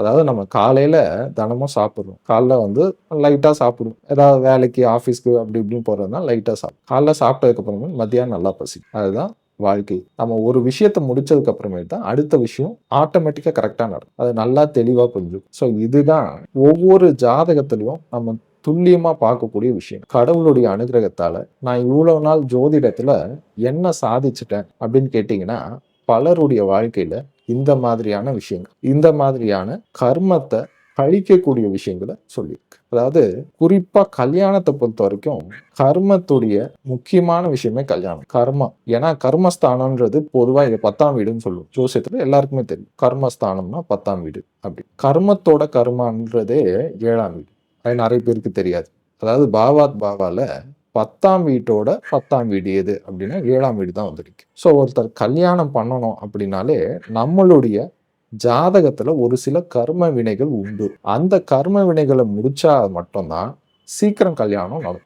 அதாவது நம்ம காலையில தினமும் சாப்பிடுறோம். காலைல வந்து லைட்டா சாப்பிடுவோம். ஏதாவது வேலைக்கு ஆஃபீஸ்க்கு அப்படி இப்படின்னு போறதுனா லைட்டா சாப்பிடும் காலைல சாப்பிட்டதுக்கு அப்புறமே மத்தியானம் நல்லா பசி அதுதான் வாழ்க்கை. நம்ம ஒரு விஷயத்தை முடிச்சதுக்கு அப்புறமேட்டு தான் அடுத்த விஷயம் ஆட்டோமேட்டிக்காக கரெக்டாக நடக்கும். அது நல்லா தெளிவாக புரிஞ்சும் ஸோ இதுதான் ஒவ்வொரு ஜாதகத்திலையும் நம்ம துல்லியமாக பார்க்கக்கூடிய விஷயம். கடவுளுடைய அனுகிரகத்தால் நான் இவ்வளோ நாள் ஜோதிடத்தில் என்ன சாதிச்சிட்டேன் அப்படின்னு கேட்டிங்கன்னா பலருடைய வாழ்க்கையில் இந்த மாதிரியான விஷயங்கள் இந்த மாதிரியான கர்மத்தை கழிக்கக்கூடிய விஷயங்களை சொல்லியிருக்கு. அதாவது குறிப்பா கல்யாணத்தை பொறுத்த வரைக்கும் கர்மத்துடைய முக்கியமான விஷயமே கல்யாணம். கர்மம் ஏன்னா கர்மஸ்தானம்ன்றது பொதுவா இது பத்தாம் வீடுன்னு சொல்லுவோம். ஜோசியத்துல எல்லாருக்குமே தெரியும். கர்மஸ்தானம்னா பத்தாம் வீடு அப்படி. கர்மத்தோட கர்மான்றதே ஏழாம் வீடு. அது நிறைய பேருக்கு தெரியாது. அதாவது பாவாத் பாவால பத்தாம் வீட்டோட பத்தாம் வீடு எது? அப்படின்னா ஏழாம் வீடு தான் வந்திருக்கு. ஸோ ஒருத்தர் கல்யாணம் பண்ணணும் அப்படின்னாலே நம்மளுடைய ஜாதகத்துல ஒரு சில கர்ம வினைகள் உண்டு. அந்த கர்ம வினைகளை முடிச்சா மட்டும்தான் சீக்கிரம் கல்யாணம் நடக்கும்.